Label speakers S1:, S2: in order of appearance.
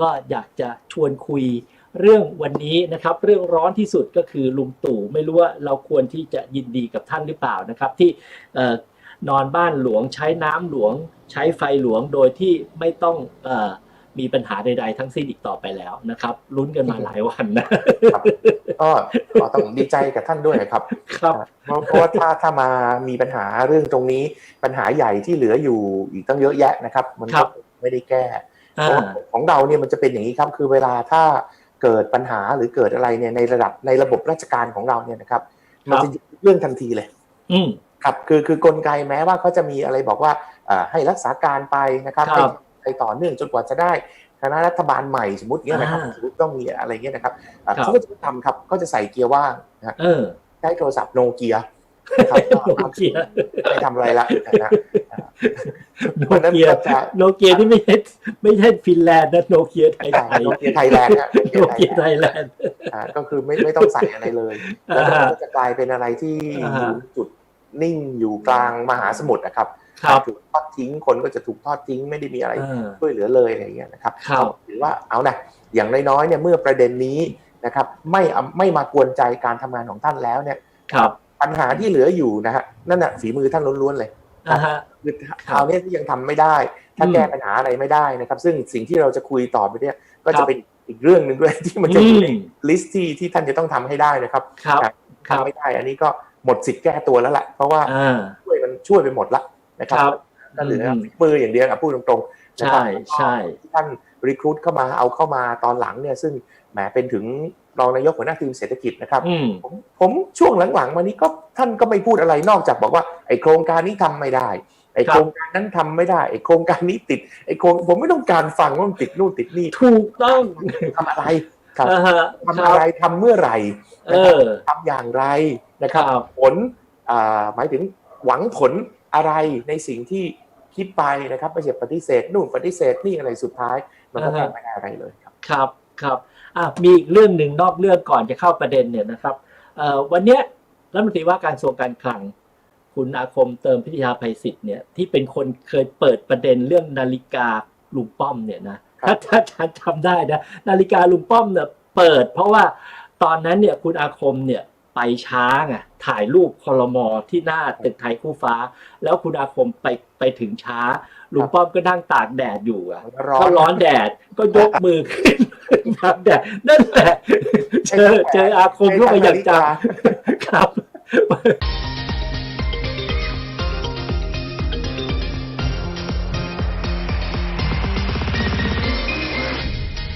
S1: ก็อยากจะชวนคุยเรื่องวันนี้นะครับ เรื่องร้อนที่สุดก็คือลุงตู่ไม่รู้ว่าเราควรที่จะยินดีกับท่านหรือเปล่านะครับ ที่เอ่อนอนบ้านหลวงใช้น้ำหลวง ใช้ไฟหลวงโดยที่ไม่ต้องเออมีปัญหาใดๆทั้งสิ้นอีกต่อไปแล้วนะครับลุ้นกันมาหลายวันนะ
S2: ก็ก็ต้องดีใจกับท่านด้วยนะครับ
S1: ครับ
S2: เพราะเพราะว่าถ้าถ้ามามีปัญหาเรื่องตรงนี้ปัญหาใหญ่ที่เหลืออยู่อีกตั้งเยอะแยะนะครับ มัน
S1: ครั
S2: ก็
S1: บ
S2: ไม่ได้แก้
S1: อ่า
S2: เพราะว่าของเราเนี่ยมันจะเป็นอย่างนี้ครับคือเวลาถ้าเกิดปัญหาหรือเกิดอะไรเนี่ยในระดับในระบบราชการของเราเนี่ยนะครับมันจะหยุดเรื่องทันทีเลย
S1: อืม
S2: ครับคือคือกลไกแม้ว่าเขาจะมีอะไรบอกว่าอ่าให้รักษาการไปนะครับ
S1: ครับ
S2: ให้ไปต่อเนื่องจนกว่าจะได้คณะรัฐบาลใหม่สมมติเนี้ยนะครับ
S1: อ่า
S2: สมมติต้องมีอะไรเงี้ยนะครับอ่า
S1: ครับ
S2: เขาก็จะทำครับก็จะใส่เกียร์ว่างนะฮะ
S1: เออ
S2: ใช้โทรศัพท์โนเกีย นะครับก็
S1: โนเกีย
S2: ไม่ทำอะไรละนะฮะ
S1: โน
S2: วันนั้น
S1: เกีย
S2: ก็จะ
S1: โนเกียที่ไม่ใช่ไม่ใช่ฟินแลนด์นะโนเกียไทยไทย
S2: โนเกียไทยแลนด์นะ
S1: โนเกียไทยแลนด์
S2: อ่าก็คือไม่ไม่ต้องใส่อะไรเลยแล้ว
S1: อ่าฮะ
S2: ก็จะกลายเป็นอะไรที่
S1: อ่า
S2: อ
S1: ฮะ
S2: ยู่จุดนิ่งอยู่กลางมหาสมุทรนะครับ
S1: ครับ
S2: ถูกทอดทิ้งคนก็จะถูกทอดทิ้งไม่ได้มีอะไร
S1: เออ
S2: ช่วยเหลือเลยอะไรอย่างเงี้ยนะครับ
S1: ครับ
S2: ถือว่าเอานะอย่างน้อยๆเนี่ยเมื่อประเด็นนี้นะครับ ไม่เอาไม่มากวนใจการทำงานของท่านแล้วเนี่ย
S1: ครับ
S2: ปัญหาที่เหลืออยู่นะฮะนั่นน่ะฝีมือท่านล้วนๆเลย
S1: อ่าฮะ
S2: คือคราวเนี้ยที่ยังทำไม่ได้ ถ้า
S1: อืม
S2: แก้ปัญหาอะไรไม่ได้นะครับ ซึ่งสิ่งที่เราจะคุยต่อไปเนี่ย ก็
S1: ครั
S2: จะ
S1: บ
S2: เป็นอีกเรื่องหนึ่งด้วยที่มันจะ
S1: อื
S2: อยู่
S1: ม
S2: ในลิสต์ที่ที่ท่านจะต้องทำให้ได้นะครับ
S1: ครับ
S2: ครับ
S1: ครับ
S2: ทำไม่ได้ อันนี้ก็หมดสิทธิ์แก้ตัวแล้วแหละเพราะว่า
S1: อ่า
S2: ช่วยมันช่วยไปหมดละนะค
S1: ครับรับ
S2: ก็เหลืออ
S1: ม
S2: มืออย่างเดียวอะพูดตรงๆนะครั
S1: ใช่
S2: บ
S1: ใช่
S2: ที่ท่านรีครูดเข้ามาเอาเข้ามาตอนหลังเนี่ย ซึ่งแหมเป็นถึง รองนายกหัวหน้าทีมเศรษฐกิจนะครับ
S1: อืม
S2: ผมผมช่วงหลังๆมานี้ก็ท่านก็ไม่พูดอะไรนอกจากบอกว่าไอ้โครงการนี้ทำไม่ได้ไอ้
S1: ครับ
S2: โครงการนั้นทำไม่ได้ไอ้โครงการนี้ติดไอ้โครงผมไม่ต้องการฟังว่ามันติดนู่นติดนี่
S1: ถูกต้อง
S2: ทำอะไรครับ
S1: อ่าฮะ
S2: ทำอะไรทำเมื่อไหร่
S1: เอ
S2: นะครับ
S1: อ
S2: ทำอย่างไรนะครับ
S1: ครับ
S2: ผลอ่าหมายถึงหวังผลอะไรในสิ่งที่คิดไปนะครับไม่ใช่ปฏิเสธนู่นปฏิเสธนี่อะไรสุดท้าย มันก็
S1: อ่าฮะ
S2: ทำไม่ได้อะไรเลยครับ
S1: ครับครับ อะมีอีกเรื่องหนึ่งนอกเรื่องก่อนจะเข้าประเด็นเนี่ยนะครับเอ่อวันเนี้ยรัฐมนตรีว่าการกระทรวงการคลัง คุณอาคมเติมพิทยาภัยศิษย์เนี่ยที่เป็นคนเคยเปิดประเด็นเรื่องนาฬิกาลุงป้อมเนี่ยนะครับถ้าถ้าท่านจำได้นะนาฬิกาลุงป้อมเนี่ยเปิด เพราะว่าตอนนั้นเนี่ยคุณอาคมเนี่ยไปช้าไงถ่ายรูปคอรมอที่หน้าตึกไทยคู่ฟ้า แล้วคุณอาคมไปไปถึงช้า ลุงป้อมก็นั่งตากแดดอยู่อะ
S2: ร้อ
S1: ก็
S2: น
S1: ร้อนแดดก็ยกมือขึ้นรับแดดนั่นแหละเจอเจออาคมเข้าไปอย่างจังครับ